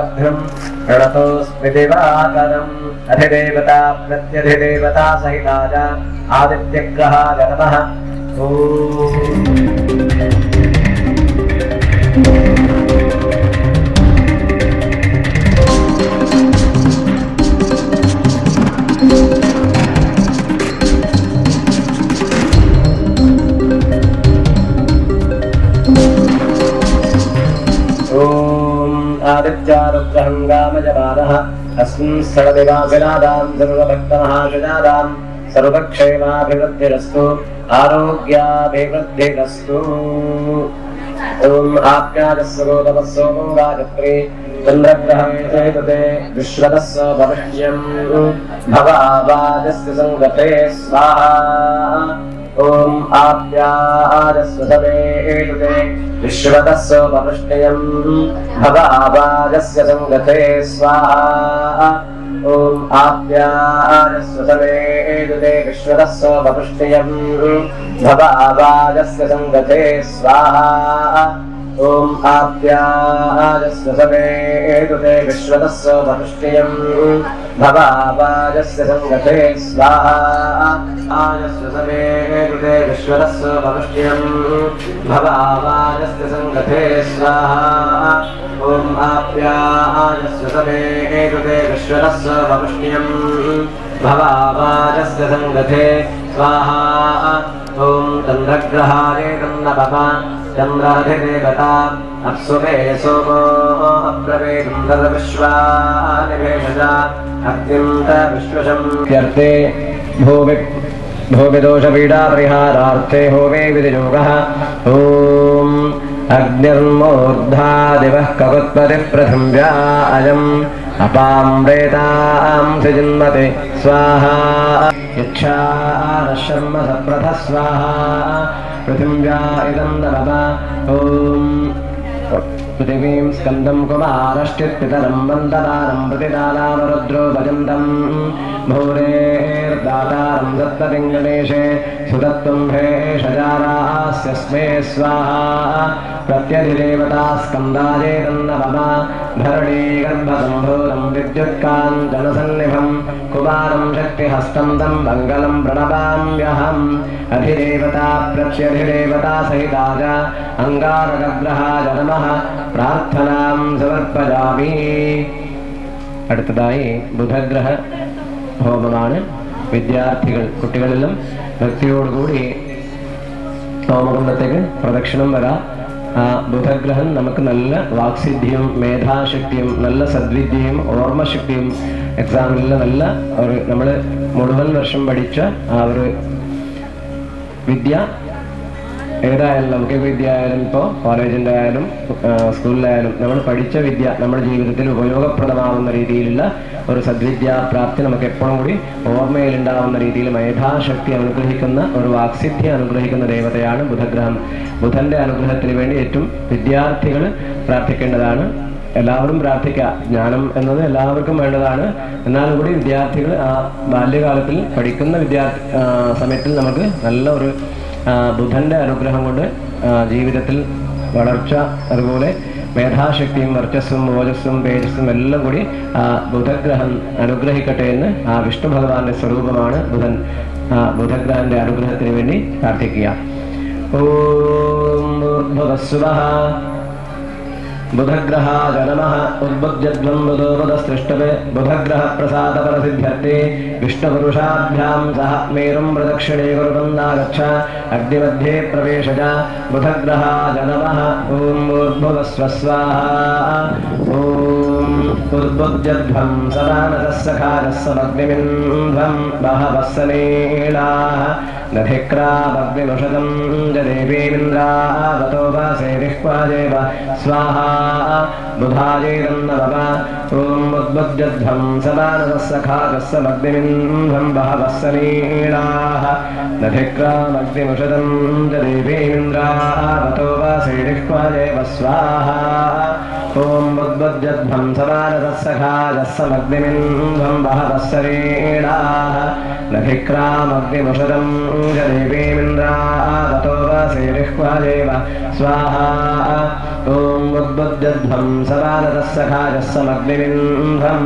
सर्वपापघ्नम् प्रणतोऽस्मि दिवाकरम् अधिदेवता प्रत्यधिदेवता सहिता च आदित्यग्रहाय नमः ॐ आदित्यारुद्रहङ्गामजपादः अस्मिन् स्थलदिवासिनादां सर्वभक्तमहाशजादां सर्वक्षेमाभिवृद्धिरस्तु आरोग्याभिवृद्धिरस्तु ॐ आप्याजस्य गोतमस्सो गङ्गाचक्रे चन्द्रग्रहं चेतते विश्वतस्य भविष्यम् भवावाजस्य सङ्गते स्वाहा ॐ आप्याजस्य समेतुते विश्वतस्य भविष्यम् भवावाजस्य सङ्गते स्वाहा ॐ आप्याजस्य समेतुते विश्वतस्य भविष्यम् भवावाजस्य सङ्गते स्वाहा ॐ आप्याजस्य समेतुते विश्वतस्य भविष्यम् भवावाजस्य सङ्गते स्वाहा आजस्य समेतुते विश्वतस्य भविष्यम् भवावाजस्य सङ्गते स्वाहा ॐ आप्याजस्य समेतुते विश्वतस्य भविष्यम् भवावाजस्य सङ्गते स्वाहा ॐ चन्द्रग्रहाय तन्नपः चन्द्राधिदेवता अप्सुमे सोमो अप्रवेगम् तदविश्वानिभेषजा अत्यन्तविश्वशम् व्यर्थे भूवि भूविदोषपीडापरिहारार्थे होमे विधियोगः। ॐ अग्निर्मूर्धा दिवः अयम् अपाम्रेताम् सृजिन्मति। स्वाहा। यच्छा शर्म सप्रथ स्वाहा। पृथिव्या इदं नमः ॐ पृथिवीं स्कन्दं कुमारश्चित्पितरं वन्ददानं प्रतिदानामरुद्रो भजन्तं भूरेर्दातारं दत्तपिङ्गणेशे सुदत्तं भेषजारास्यस्मे स्वाहा प्रत्यधिदेवता स्कन्दाये तन्नमः धरणी गर्भसम्भूतं विद्युत्काञ्चनसन्निभं कुमारं शक्तिहस्तं तं मङ्गलं प्रणमाम्यहम् अधिदेवता प्रत्यधिदेवता सहिता च अङ्गारकग्रहाय नमः പ്രാർത്ഥനാം സമർപ്പയാമി അടുത്തതായി ബുധഗ്രഹ ഹോമമാണ് വിദ്യാർത്ഥികൾ കുട്ടികളിലും ഭക്തിയോടുകൂടി ഹോമകുണ്ടത്തേക്ക് പ്രദക്ഷിണം വരാം. ആ ബുധഗ്രഹം നമുക്ക് നല്ല വാക്സിദ്ധിയും മേധാശക്തിയും നല്ല സദ്വിദ്യയും ഓർമ്മശക്തിയും എക്സാമിലെ നല്ല ഒരു നമ്മൾ മുഴുവൻ വർഷം പഠിച്ച ആ ഒരു വിദ്യ ഏതായാലും നമുക്ക് വിദ്യ ആയാലും ഇപ്പോൾ കോളേജിന്റെ ആയാലും സ്കൂളിലായാലും നമ്മൾ പഠിച്ച വിദ്യ നമ്മുടെ ജീവിതത്തിൽ ഉപയോഗപ്രദമാവുന്ന രീതിയിലുള്ള ഒരു സദ്വിദ്യാ പ്രാപ്തി നമുക്ക് എപ്പോഴും കൂടി ഓർമ്മയിൽ ഉണ്ടാവുന്ന രീതിയിൽ മേധാശക്തി അനുഗ്രഹിക്കുന്ന ഒരു വാക്സിദ്ധി അനുഗ്രഹിക്കുന്ന ദേവതയാണ് ബുധഗ്രഹം. ബുധന്റെ അനുഗ്രഹത്തിന് വേണ്ടി ഏറ്റവും വിദ്യാർത്ഥികൾ പ്രാർത്ഥിക്കേണ്ടതാണ്. എല്ലാവരും പ്രാർത്ഥിക്കുക. ജ്ഞാനം എന്നത് എല്ലാവർക്കും വേണ്ടതാണ്. എന്നാലും കൂടി വിദ്യാർത്ഥികൾ ആ ബാല്യകാലത്തിൽ പഠിക്കുന്ന വിദ്യാർത്ഥി സമയത്തിൽ നമുക്ക് നല്ല ഒരു ബുധന്റെ അനുഗ്രഹം കൊണ്ട് ജീവിതത്തിൽ വളർച്ച അതുപോലെ മേധാശക്തിയും വർച്ചസ്സും ഓജസ്സും തേജസ്സും എല്ലാം കൂടി ആ ബുധഗ്രഹം അനുഗ്രഹിക്കട്ടെ എന്ന് ആ വിഷ്ണു ഭഗവാന്റെ സ്വരൂപമാണ് ബുധൻ. ബുധഗ്രഹന്റെ അനുഗ്രഹത്തിന് വേണ്ടി പ്രാർത്ഥിക്കുക. ഓം ഭൂർഭുവസ്സുവഃ బుధగ్రహాగరమః ఉద్బుద్ధ్యధ్వం బుధోపదసృష్టవే బుధగ్రహ ప్రసాదపరసిద్ధ్యర్థే. విష్ణుపురుషాభ్యాం సహ మేరుం ప్రదక్షిణే కురుబందాగచ్చ అగ్నిమధ్యే ప్రవేశజ. బుధగ్రహాగరమః ఓం ఊర్భువస్వ స్వాహ ఓం ॐ उद्बुद्ध्यध्वं सदानतः सखारः समग्निमिन्ध्वं बहवः सनीलाः दधिक्रामग्निमुषदं जदेवीमिन्द्रावतो वासे विह्वाजेव स्वाहा बुधाजेदं नमः ॐ उद्बुद्ध्यध्वं सदानतस्य खाकस्य मग्निमिन्ध्वं बहवः सनीलाः दधिक्रामग्निमुषदं जदेवीमिन्द्रावतो वासे विह्वाजेव स्वाहा ॐ उद्बुद्ध्यध्वं सवारतस्सखाजस्समग्निमिन्ध्वं बहवः शरीराः नभिक्रामग्निमुषदं गदेवीमिन्द्रावतो वसेरिह्वादेव स्वाहा ॐ उद्बुद्ध्यध्वं सवारतस्सखाजस्समग्निमिन्ध्वं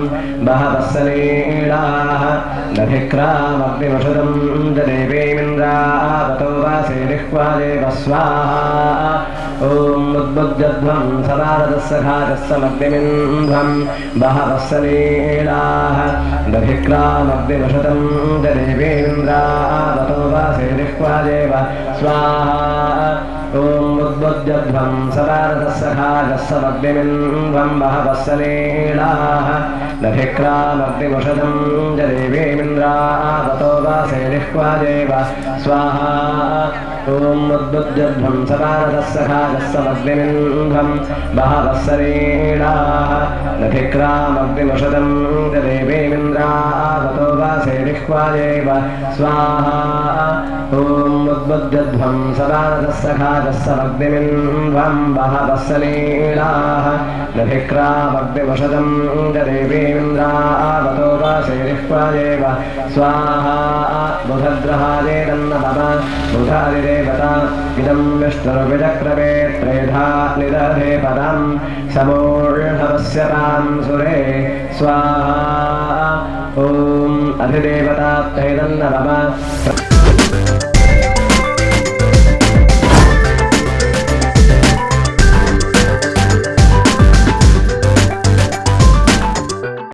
बहवः शरीराः नभिक्रामग्निमुषदं गदेवीमिन्द्रावतो वसेरिह्वादेव स्वाहा ॐ उद्बुद्ध्यध्वं सवारतस्सखाजस्समग्निमिन्ध्वं बहवः सलीलाः दधिक्रामग्निवशतं देवेन्द्रावतो वासेरिह्वादेव स्वाहा ॐ उद्बुद्ध्यध्वं सवारतस्सखाजस्समग्निमिन्ध्वं बहवः सलीलाः दधिक्रामग्निवशतं देवेन्द्रावतो वासेरिह्वादेव स्वाहा ॐ उद्बुद्ध्यध्वं सवारतस्सखाजस्समग्निमिन्ध्वं बहवः शरीराः नभिक्रामग्निवशदं देवेन्द्रावतो वासेरिह्वादेव स्वाहा ॐ उद्बुद्ध्यध्वं सवारतस्सखाजस्समग्निमिन्ध्वं बहवः शरीराः नभिक्रामग्निवशदं देवेन्द्रावतो वासेरिह्वादेव स्वाहा बुधग्रहादेदन्न मम बुधादिदेवता इदं विष्णुर्विचक्रमे त्रेधा निदधे पदं समूर्णवस्य तां सुरे स्वाहा ॐ अधिदेवता तैदन्न मम